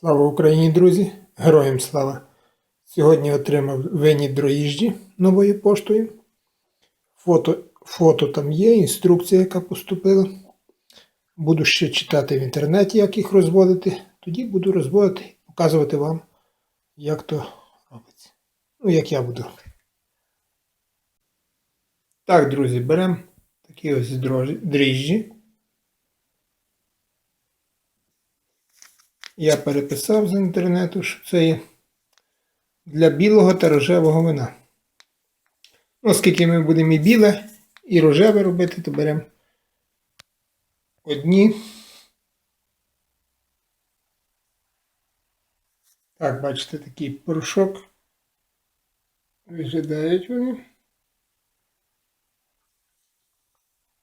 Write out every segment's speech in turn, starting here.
Слава Україні, друзі! Героям слава! Сьогодні отримав винні дроїжджі новою поштою. Фото, фото там є, інструкція, яка поступила. Буду ще читати в інтернеті, як їх розводити. Тоді буду розводити, і показувати вам, як то робиться. Ну, як я буду. Так, друзі, беремо такі ось дрожжі- дріжджі. Я переписав з інтернету, що це є для білого та рожевого вина. Ну, Оскільки ми будемо і біле, і рожеве робити, то беремо одні. Так, бачите, такий порошок. Виглядають вони.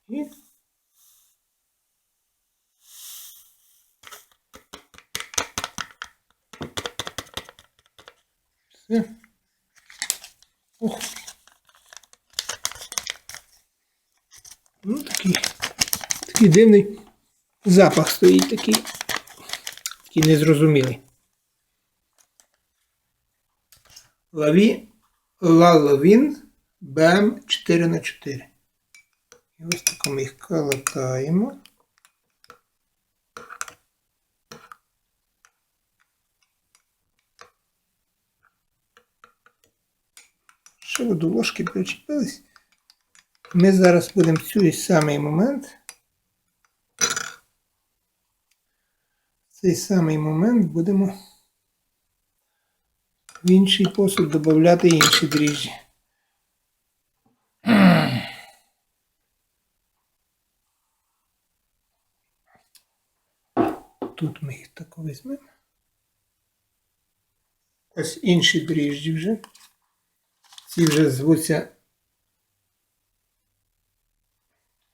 І все. Ох. Ну, такий, такий дивний запах стоїть такий, такий незрозумілий. Лаві, Лаловін БМ 4 на 4 І ось так ми їх калатаємо. Ви до ложки причепились. Ми зараз будемо цей самий момент. В цей самий момент будемо в інший посуд додати інші дріжджі. Тут ми їх так візьмемо. Ось інші дріжджі вже. Ці вже звуться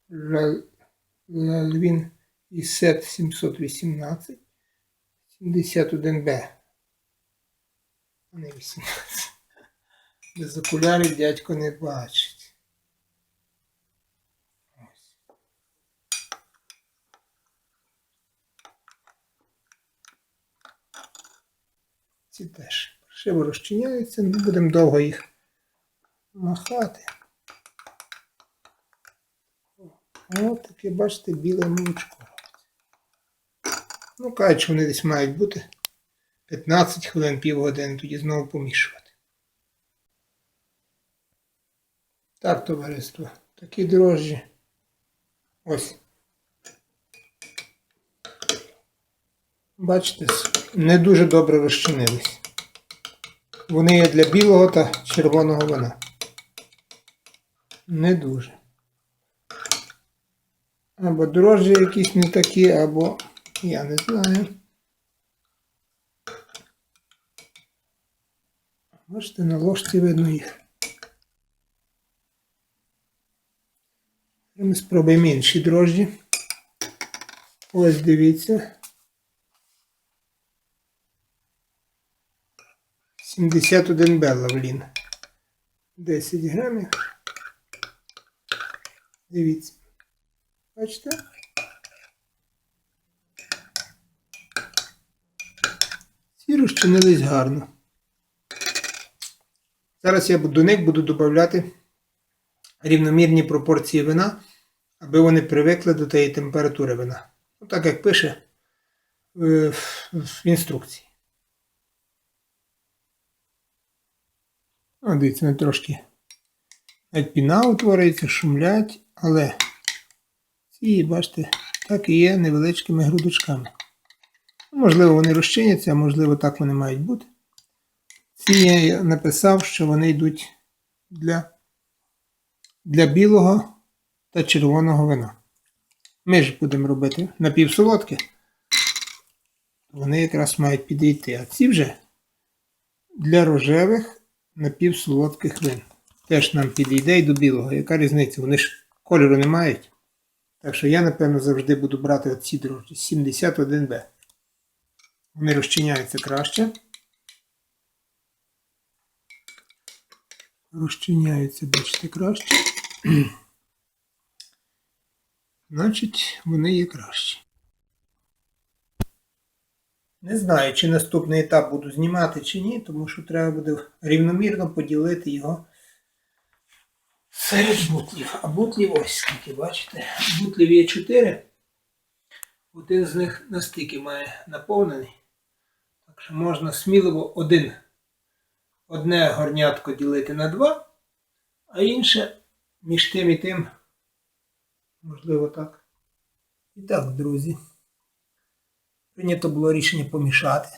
Ла- Лалвін і Сет 718 71Б. А не 18. Без окулярів дядько не бачить. Ось. Ці теж шиво розчиняються, не будемо довго їх махати. О, таке, бачите, біле молочко. Ну, кажуть, що вони десь мають бути 15 хвилин, півгодини, тоді знову помішувати. Так, товариство, такі дрожжі. Ось. Бачите, не дуже добре розчинились. Вони є для білого та червоного вина. Не дуже. Або дрожжі якісь не такі, або я не знаю. Бачите, на ложці видно їх. Ми спробуємо інші дрожжі. Ось дивіться. 71 беллавлін. 10 грамів. Дивіться. Бачите? Ці розчинились гарно. Зараз я до них буду додати рівномірні пропорції вина, аби вони привикли до тієї температури вина. Ну, так як пише е, в, інструкції. О, дивіться, вони трошки навіть піна утворюється, шумлять, але ці, бачите, так і є невеличкими грудочками. Можливо, вони розчиняться, а можливо, так вони мають бути. Ці я написав, що вони йдуть для, для білого та червоного вина. Ми ж будемо робити напівсолодке. Вони якраз мають підійти. А ці вже для рожевих напівсолодких вин. Теж нам підійде і до білого. Яка різниця? Вони ж кольору не мають. Так що я, напевно, завжди буду брати оці дрожжі 71Б. Вони розчиняються краще. Розчиняються, бачите, краще. Значить, вони є кращі. Не знаю, чи наступний етап буду знімати, чи ні, тому що треба буде рівномірно поділити його серед бутлів. А бутлів ось скільки, бачите? Бутлів є 4. Один з них настільки має наповнений. Так що можна сміливо один, одне горнятко ділити на два, а інше між тим і тим, можливо, так. І так, друзі. Прийнято було рішення помішати.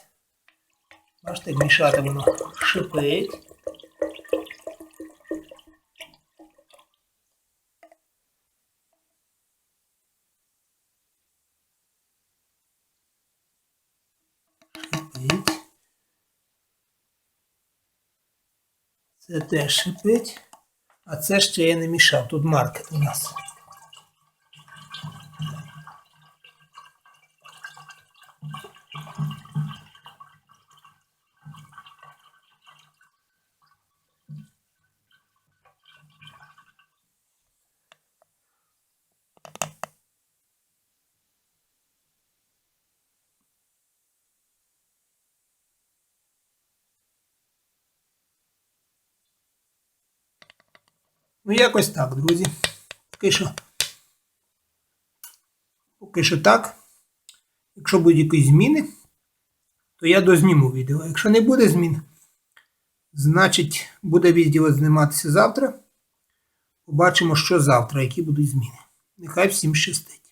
Бачите, мішати воно шипить. Шипить. Це теж шипить. А це ще я не мішав. Тут маркет у нас. Ну, якось так, друзі. Поки що. Поки що так. Якщо будуть якісь зміни, то я дозніму відео. Якщо не буде змін, значить буде відео зніматися завтра. Побачимо, що завтра, які будуть зміни. Нехай всім щастить.